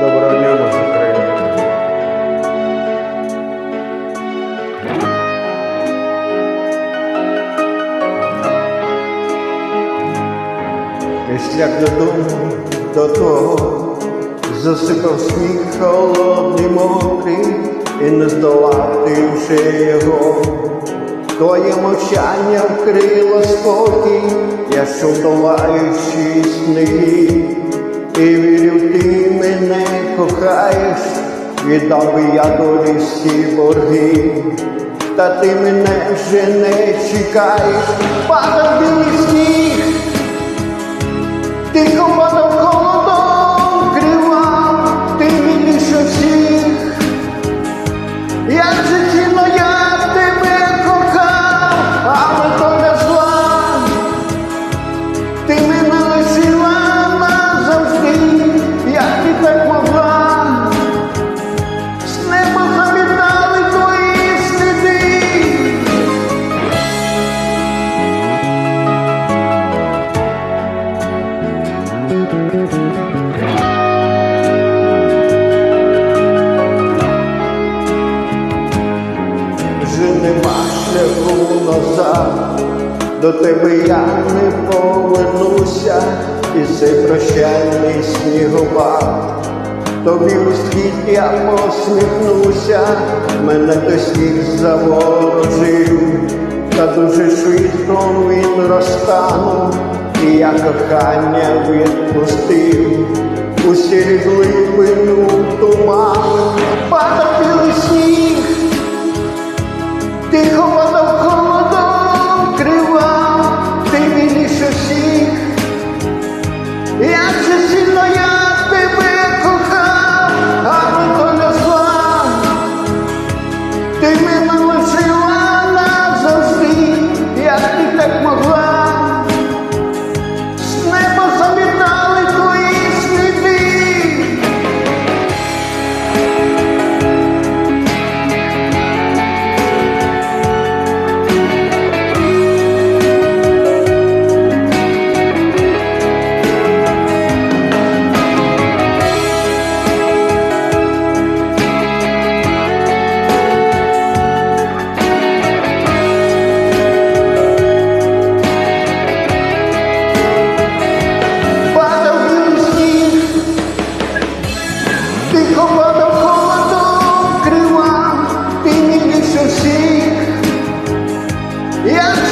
Доброго дня, наша країна. І шлях додому до того засипав сніг холодний мокрий і не здолати вже його. Твоє мовчання вкрило спокій, я йшов долаючи сніги, і вірив, ти мене кохаєш, віддав би я долі всі борги, та ти мене вже не чекаєш, падав білий сніг, тихо падав Вже нема шляху назад, до тебе я не повернуся, і цей прощальний снігопад. Тобі у схід я посміхнуся, мене той сніг заворожив, та дуже швидко він розтанув, і я кохання відпустив. У сірі глибину туман, падав білий сніг. Тихо падав холодом, крива, ти мені всіх. я це сильно